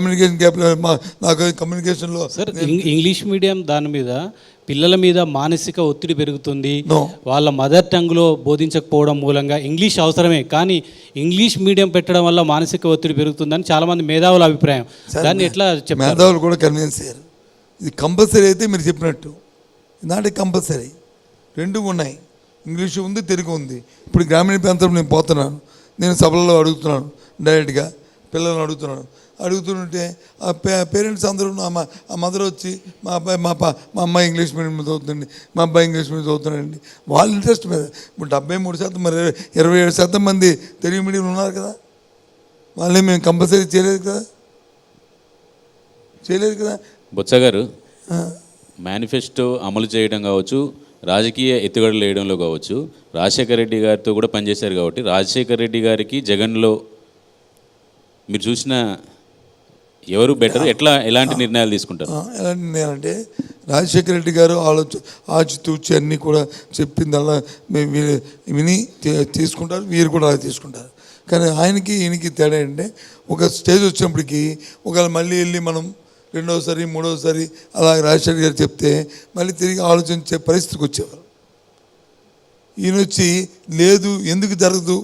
Communication gap నాకు కమ్యూనికేషన్లో sir ఇంగ్- English medium దాని మీద పిల్లల మీద మానసిక ఒత్తిడి పెరుగుతుంది. వాళ్ళ మదర్ టంగ్లో బోధించకపోవడం మూలంగా ఇంగ్లీష్ అవసరమే. కానీ ఇంగ్లీష్ మీడియం పెట్టడం వల్ల మానసిక ఒత్తిడి పెరుగుతుందని చాలా మంది మేధావుల అభిప్రాయం. దాన్ని ఎట్లా మేధావులు కూడా కన్విన్స్ అయ్యారు. ఇది కంపల్సరీ అయితే మీరు చెప్పినట్టు. నాటి కంపల్సరీ రెండు ఉన్నాయి. ఇంగ్లీషు ఉంది తెలుగు ఉంది. ఇప్పుడు గ్రామీణ ప్రాంతంలో నేను పోతున్నాను. నేను సభలలో అడుగుతున్నాను. డైరెక్ట్గా పిల్లల్ని అడుగుతున్నాను అడుగుతుంటే ఆ పే పేరెంట్స్ అందరూ మా ఆ మదర్ వచ్చి మా అబ్బాయి మా పా మా అమ్మాయి ఇంగ్లీష్ మీడియం చదువుతుంది మా అబ్బాయి ఇంగ్లీష్ మీడియం చదువుతున్నాడండి. వాళ్ళ ఇంట్రెస్ట్ మీద. ఇప్పుడు డెబ్బై మూడు శాతం మరి ఇరవై ఏడు శాతం మంది తెలుగు మీడియం ఉన్నారు కదా. వాళ్ళని మేము కంపల్సరీ చేయలేదు కదా. చేయలేదు కదా. బొత్స గారు మేనిఫెస్టో అమలు చేయడం కావచ్చు రాజకీయ ఎత్తుగడలు వేయడంలో కావచ్చు రాజశేఖర రెడ్డి గారితో కూడా పనిచేశారు కాబట్టి రాజశేఖర రెడ్డి గారికి జగన్లో మీరు చూసిన ఎవరు బెటర్ ఎట్లా ఎలాంటి నిర్ణయాలు తీసుకుంటారు? ఎలాంటి నేనంటే రాజశేఖర రెడ్డి గారు ఆలోచన ఆచితూచి అన్నీ కూడా చెప్పిందల్లా విని తీసుకుంటారు వీరు కూడా అలా తీసుకుంటారు. కానీ ఆయనకి ఈయనకి తేడా ఏంటంటే ఒక స్టేజ్ వచ్చినప్పటికి ఒకవేళ మళ్ళీ వెళ్ళి మనం రెండోసారి మూడోసారి అలా రాజశేఖర గారు చెప్తే మళ్ళీ తిరిగి ఆలోచించే పరిస్థితికి వచ్చేవారు. ఈయన వచ్చి లేదు ఎందుకు జరగదు?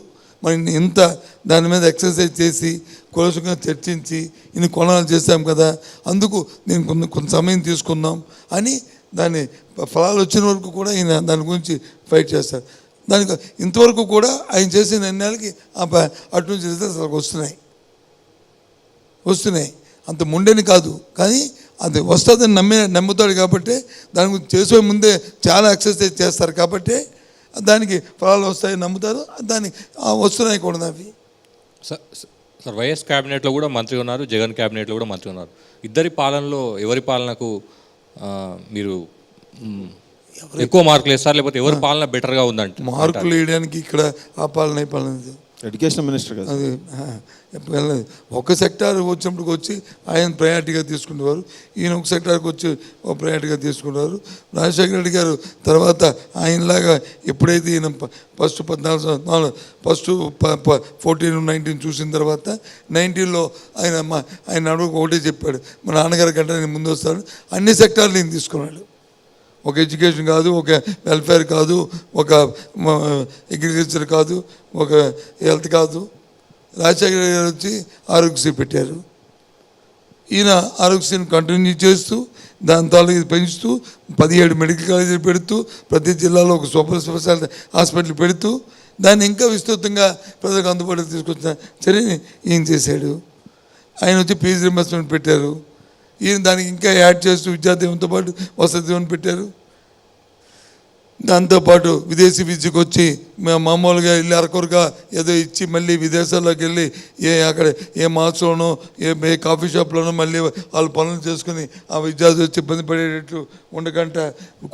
మరి ఇంత దాని మీద ఎక్సర్సైజ్ చేసి కులసంగా చర్చించి ఇన్ని కొనాలు చేశాం కదా అందుకు నేను కొంత కొంత సమయం తీసుకుందాం అని దాని ఫలాలు వచ్చిన వరకు కూడా ఈయన దాని గురించి ఫైట్ చేస్తారు. దానికి ఇంతవరకు కూడా ఆయన చేసిన నిర్ణయాలకి ఆ ప- అటు నుంచి రిజల్ట్స్ వస్తున్నాయి. వస్తున్నాయి. అంత ముండేని కాదు కానీ అది వస్తుందని నమ్మే నమ్ముతాడు కాబట్టి దాని గురించి చేసే ముందే చాలా ఎక్సర్సైజ్ చేస్తారు కాబట్టి దానికి ఫలాలు వస్తాయని నమ్ముతారు దానికి ఆ, వస్తున్నాయి కూడా అవి. సార్ వైఎస్ క్యాబినెట్లో కూడా మంత్రి ఉన్నారు జగన్ క్యాబినెట్లో కూడా మంత్రి ఉన్నారు. ఇద్దరి పాలనలో ఎవరి పాలనకు మీరు ఎక్కువ మార్కులు వేస్తారు లేకపోతే ఎవరి పాలన బెటర్గా ఉందంట? మార్కులు వేయడానికి ఇక్కడ ఆ పాలన ఈ పాలన. ఎడ్యుకేషన్ మినిస్టర్ కదా. అది ఒక సెక్టార్ వచ్చినప్పటికి వచ్చి ఆయన ప్రయారిటీగా తీసుకునేవారు. ఈయన ఒక సెక్టార్కి వచ్చి ఒక ప్రయారిటీగా తీసుకునేవారు. రాజశేఖర రెడ్డి గారు తర్వాత ఆయనలాగా ఎప్పుడైతే ఈయన ప- ఫస్ట్ పద్నాలుగు సంవత్సరాలు ఫస్ట్ ఫోర్టీన్ నైన్టీన్ చూసిన తర్వాత నైన్టీన్లో ఆయన మా ఆయన అడుగు ఒకటే చెప్పాడు. మా నాన్నగారి కంటే నేను ముందు వస్తాడు. అన్ని సెక్టార్లు నేను తీసుకున్నాడు. ఒక ఎడ్యుకేషన్ కాదు ఒక వెల్ఫేర్ కాదు ఒక అగ్రికల్చర్ కాదు ఒక హెల్త్ కాదు. రాజశేఖర గారు వచ్చి ఆరోగ్యశ్రీ పెట్టారు. ఈయన ఆరోగ్యశ్రీని కంటిన్యూ చేస్తూ దాని తాలూకు పెంచుతూ పదిహేడు మెడికల్ కాలేజీలు పెడుతూ ప్రతి జిల్లాలో ఒక సూపర్ స్పెషాలిటీ హాస్పిటల్ పెడుతూ దాన్ని ఇంకా విస్తృతంగా ప్రజలకు అందుబాటులో తీసుకొచ్చిన చర్యని ఈయన చేశాడు. ఆయన వచ్చి ఫీజు రింబర్స్మెంట్ పెట్టారు. ఈయన దానికి ఇంకా యాడ్ చేస్తూ విద్యాదీవంతో పాటు వసతి దీవెన పెట్టారు దాంతోపాటు విదేశీ విద్యకు వచ్చి మామూలుగా వెళ్ళి అరకొరగా ఏదో ఇచ్చి మళ్ళీ విదేశాల్లోకి వెళ్ళి ఏ అక్కడ ఏ మాల్స్లోనో ఏ ఏ కాఫీ షాప్లోనో మళ్ళీ వాళ్ళు పనులు చేసుకుని ఆ విద్యార్థి వచ్చి ఇబ్బంది పడేటట్లు ఉండకంటే.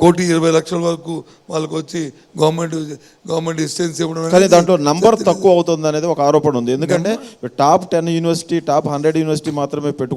కోటి ఇరవై లక్షల వరకు వాళ్ళకి వచ్చి గవర్నమెంట్ గవర్నమెంట్ ఇస్టెన్స్ ఇవ్వడం కానీ దాంట్లో నంబర్ తక్కువ అవుతుంది అనేది ఒక ఆరోపణ ఉంది. ఎందుకంటే top ten university top hundred university మాత్రమే పెట్టు